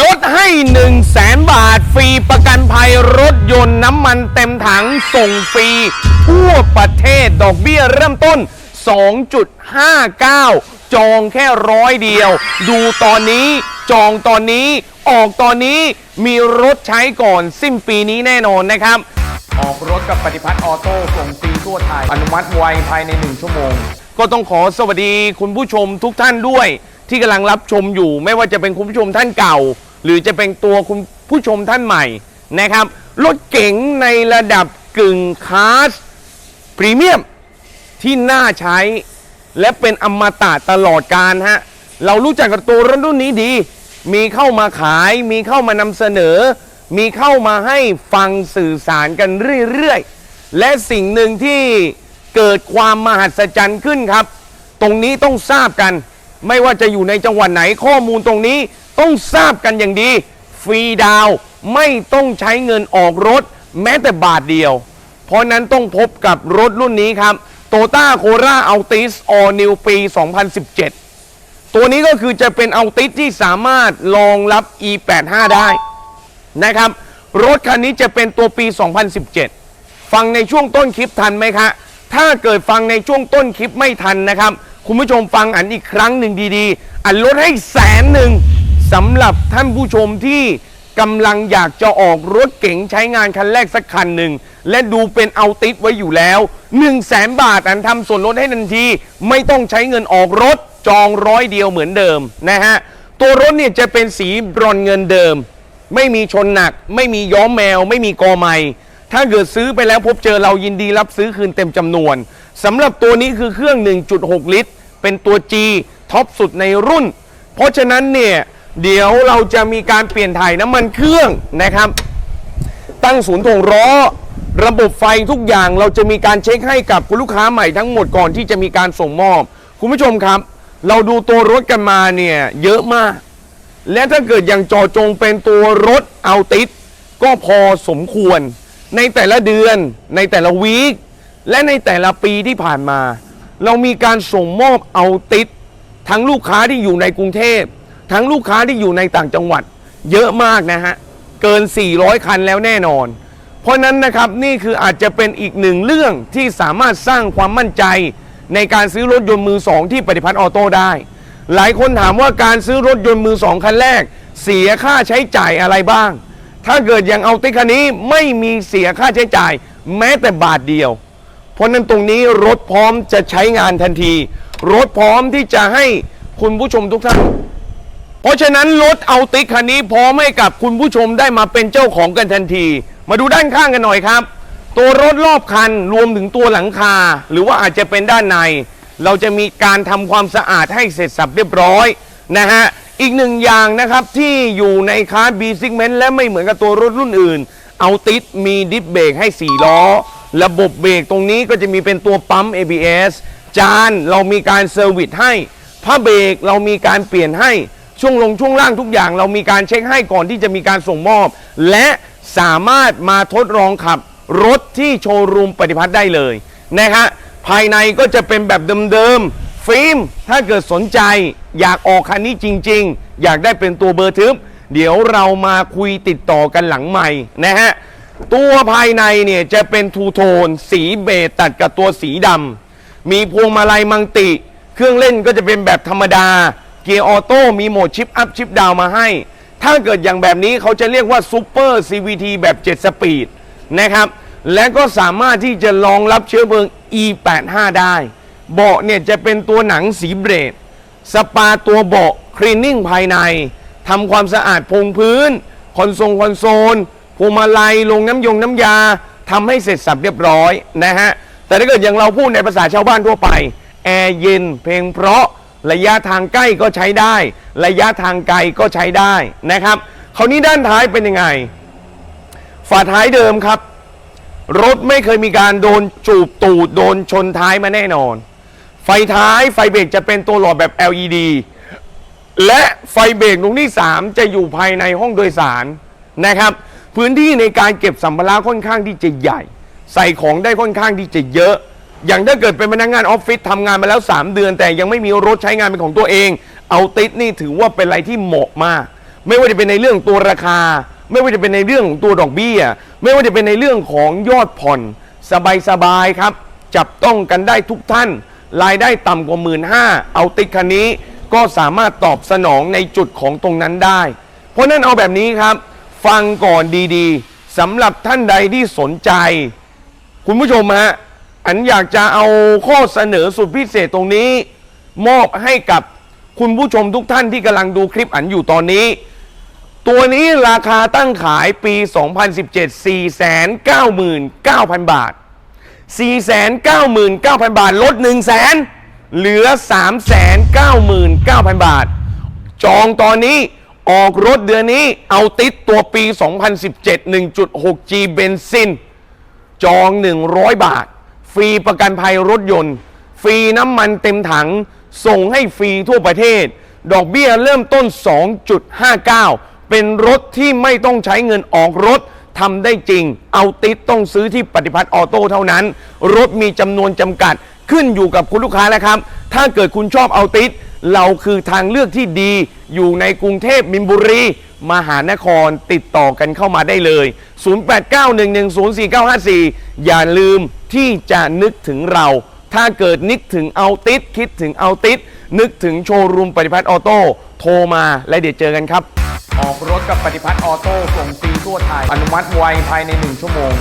ลดให้1 0 0 0 0แสนบาท ฟรีประกันภัยรถยนต์น้ำมันเต็มถังส่งฟรี ทั่วประเทศดอกเบี้ยเริ่มต้น 2.59 จองแค่ร้อยเดียว ดูตอนนี้จองตอนนี้ออกตอนนี้มีรถใช้ก่อนสิ้นปีนี้แน่นอนนะครับ ออกรถกับปฏิพัฒน์ออโต้ส่งฟรีทั่วไทย อนุมัติไวภายใน 1 ชั่วโมง ก็ต้องขอสวัสดีคุณผู้ชมทุกท่านด้วย ที่กำลังรับชมอยู่ ไม่ว่าจะเป็นคุณผู้ชมท่านเก่า หรือจะเป็นตัวคุณผู้ชมท่านใหม่นะครับ รถเก๋งในระดับกึ่งคลาสพรีเมียมที่น่าใช้ และเป็นอมตะตลอดการฮะ เรารู้จักกับตัวรถรุ่นนี้ดี มีเข้ามาขาย มีเข้ามานำเสนอ มีเข้ามาให้ฟังสื่อสารกันเรื่อยๆ และสิ่งหนึ่งที่เกิดความมหัศจรรย์ขึ้นครับ ตรงนี้ต้องทราบกัน ไม่ว่าจะอยู่ในจังหวัดไหนข้อมูลตรงนี้ต้องทราบกันอย่างดี ฟรีดาวไม่ต้องใช้เงินออกรถ แม้แต่บาทเดียว เพราะนั้นต้องพบกับรถรุ่นนี้ครับโตต้าโคราอัลติสออนิวปี 2017 ตัวนี้ก็คือจะเป็นอัลติสที่สามารถรองรับ e85 ได้นะครับ รถคันนี้จะเป็นตัวปี 2017 ฟังในช่วงต้นคลิปทันไหมคะ ถ้าเกิดฟังในช่วงต้นคลิปไม่ทันนะครับ คุณผู้ชมฟังอันอีกครั้งหนึ่งดีๆ อันลดให้แสนหนึ่งสำหรับท่านผู้ชมที่กำลังอยากจะออกรถเก๋งใช้งานคันแรกสักคันหนึ่ง และดูเป็นเอาติดไว้อยู่แล้ว1 0 0 0 0แสนบาทอันทำส่วนลดให้ทันที ไม่ต้องใช้เงินออกรถจองร้อยเดียวเหมือนเดิมนะฮะ ตัวรถเนี่ยจะเป็นสีบรอนเงินเดิม ไม่มีชนหนัก ไม่มีย้อมแมว ไม่มีกอไม้ ถ้าเกิดซื้อไปแล้วพบเจอเรายินดีรับซื้อคืนเต็มจำนวนสำหรับตัวนี้คือเครื่อง 1.6 ลิตร เป็นตัว G ท็อปสุดในรุ่น เพราะฉะนั้นเนี่ยเดี๋ยวเราจะมีการเปลี่ยนถ่ายน้ำมันเครื่องนะครับ ตั้งศูนย์ถ่วงล้อระบบไฟทุกอย่างเราจะมีการเช็คให้กับคุณลูกค้าใหม่ทั้งหมดก่อนที่จะมีการส่งมอบ คุณผู้ชมครับ เราดูตัวรถกันมาเนี่ยเยอะมาก และถ้าเกิดอย่างจอจงเป็นตัวรถเอาติดก็พอสมควร ในแต่ละเดือน ในแต่ละวีคและในแต่ละปีที่ผ่านมา เรามีการส่งมอบเอาติดทั้งลูกค้าที่อยู่ในกรุงเทพ ทั้งลูกค้าที่อยู่ในต่างจังหวัด เยอะมากนะฮะ เกิน 400 คันแล้วแน่นอน เพราะนั้นนะครับนี่คืออาจจะเป็นอีกหนึ่งเรื่องที่สามารถสร้างความมั่นใจ ในการซื้อรถยนต์มือสองที่ปฏิพัฒน์ออโต้ได้ หลายคนถามว่าการซื้อรถยนต์มือสองคันแรก เสียค่าใช้จ่ายอะไรบ้าง ถ้าเกิดย่างเอาติคันนี้ไม่มีเสียค่าใช้จ่าย แม้แต่บาทเดียว เพราะนั้นตรงนี้รถพร้อมจะใช้งานทันที รถพร้อมที่จะให้คุณผู้ชมทุกท่าน เพราะฉะนั้นรถเอาติคันนี้พร้อมให้กับคุณผู้ชมได้มาเป็นเจ้าของกันทันที มาดูด้านข้างกันหน่อยครับ ตัวรถรอบคันรวมถึงตัวหลังคา หรือว่าอาจจะเป็นด้านใน เราจะมีการทำความสะอาดให้เสร็จสับเรียบร้อยนะฮะ อีกหนึ่งอย่างนะครับที่อยู่ในคาร์ B segment และไม่เหมือนกับตัวรถรุ่นอื่น เอาติดมีดิสเบรกให้ 4 ล้อ ระบบเบรกตรงนี้ก็จะมีเป็นตัวปั๊ม ABS จานเรามีการเซอร์วิสให้ผ้าเบรกเรามีการเปลี่ยนให้ ช่วงลงช่วงล่างทุกอย่าง เรามีการเช็คให้ก่อนที่จะมีการส่งมอบ และสามารถมาทดลองขับรถที่โชว์รูมปฏิพัฒน์ได้เลยนะฮะภายในก็จะเป็นแบบเดิมๆ ฟิล์มถ้าเกิดสนใจอยากออกคันนี้จริง ๆ อยากได้เป็นตัวเบอร์ทึบ เดี๋ยวเรามาคุยติดต่อกันหลังใหม่นะฮะ ตัวภายในเนี่ยจะเป็นทูโทน สีเบจตัดกับตัวสีดำมีพวงมาลัยมังติ เครื่องเล่นก็จะเป็นแบบธรรมดา เกียร์ออโต้มีโหมดชิปอัพชิปดาวมาให้ ถ้าเกิดอย่างแบบนี้เขาจะเรียกว่าซูเปอร์ CVT แบบ 7 สปีดนะครับ และก็สามารถที่จะรองรับเชื้อเพลิง E85 ได้ เบาะเนี่ยจะเป็นตัวหนังสีเบรด สปาตัวเบาะคลีนนิ่งภายในทำความสะอาดพงพื้น คอนโซลคอนโซลพวงมาลัยลงน้ำยงน้ำยาทำให้เสร็จสับเรียบร้อยนะฮะ แต่ถ้าเกิดอย่างเราพูดในภาษาชาวบ้านทั่วไป แอร์เย็นเพลงเพราะระยะทางใกล้ก็ใช้ได้ ระยะทางไกลก็ใช้ได้นะครับคราวนี้ด้านท้ายเป็นยังไง ฝาท้ายเดิมครับ รถไม่เคยมีการโดนจูบตูดโดนชนท้ายมาแน่นอน ไฟท้ายไฟเบรกจะเป็นตัวหลอดแบบ LED และไฟเบรกตรงที่ 3 จะอยู่ภายในห้องโดยสารนะครับ พื้นที่ในการเก็บสัมภาระค่อนข้างที่จะใหญ่ ใส่ของได้ค่อนข้างที่จะเยอะ อย่างถ้าเกิดเป็นพนักงานออฟฟิศทำงานมาแล้ว 3 เดือน แต่ยังไม่มีรถใช้งานเป็นของตัวเอง เอาติดนี่ถือว่าเป็นอะไรที่เหมาะมาก ไม่ว่าจะเป็นในเรื่องตัวราคา ไม่ว่าจะเป็นในเรื่องของตัวดอกเบี้ย ไม่ว่าจะเป็นในเรื่องของยอดผ่อน สบายๆครับ จับต้องกันได้ทุกท่าน รายได้ต่ำกว่าหมื่นห้าเอาติ๊กคันนี้ก็สามารถตอบสนองในจุดของตรงนั้นได้ เพราะนั้นเอาแบบนี้ครับ ฟังก่อนดีๆสำหรับท่านใดที่สนใจ คุณผู้ชมฮะอันอยากจะเอาข้อเสนอสุดพิเศษตรงนี้ มอบให้กับคุณผู้ชมทุกท่านที่กำลังดูคลิปอันอยู่ตอนนี้ ตัวนี้ราคาตั้งขายปี 2017 499,000 บาท 499,000 บาท ลด 1 0 0 0 0แสนเหลือ 399,000 บาท จองตอนนี้ออกรถเดือนนี้เอาติดตัวปี 2017 1.6G เบนซิน จอง 100 บาท ฟรีประกันภัยรถยนต์ ฟรีน้ำมันเต็มถัง ส่งให้ฟรีทั่วประเทศ ดอกเบี้ยเริ่มต้น 2.59 เป็นรถที่ไม่ต้องใช้เงินออกรถ ทำได้จริง เอาติดต้องซื้อที่ปฏิพัฒน์ออโต้เท่านั้น รถมีจำนวนจำกัด ขึ้นอยู่กับคุณลูกค้าแล้วครับ ถ้าเกิดคุณชอบเอาติดเราคือทางเลือกที่ดี อยู่ในกรุงเทพมินบุรี มหานครติดต่อกันเข้ามาได้เลย 0891104954 อย่าลืมที่จะนึกถึงเรา ถ้าเกิดนึกถึงเอาติดคิดถึงเอาติดนึกถึงโชว์รูมปฏิพัฒน์ออโต้โทรมาและเดี๋ยวเจอกันครับ ออกรถกับปฏิพัฒน์ออโต้ส่งฟรีทั่วไทย อนุมัติไวภายใน 1 ชั่วโมง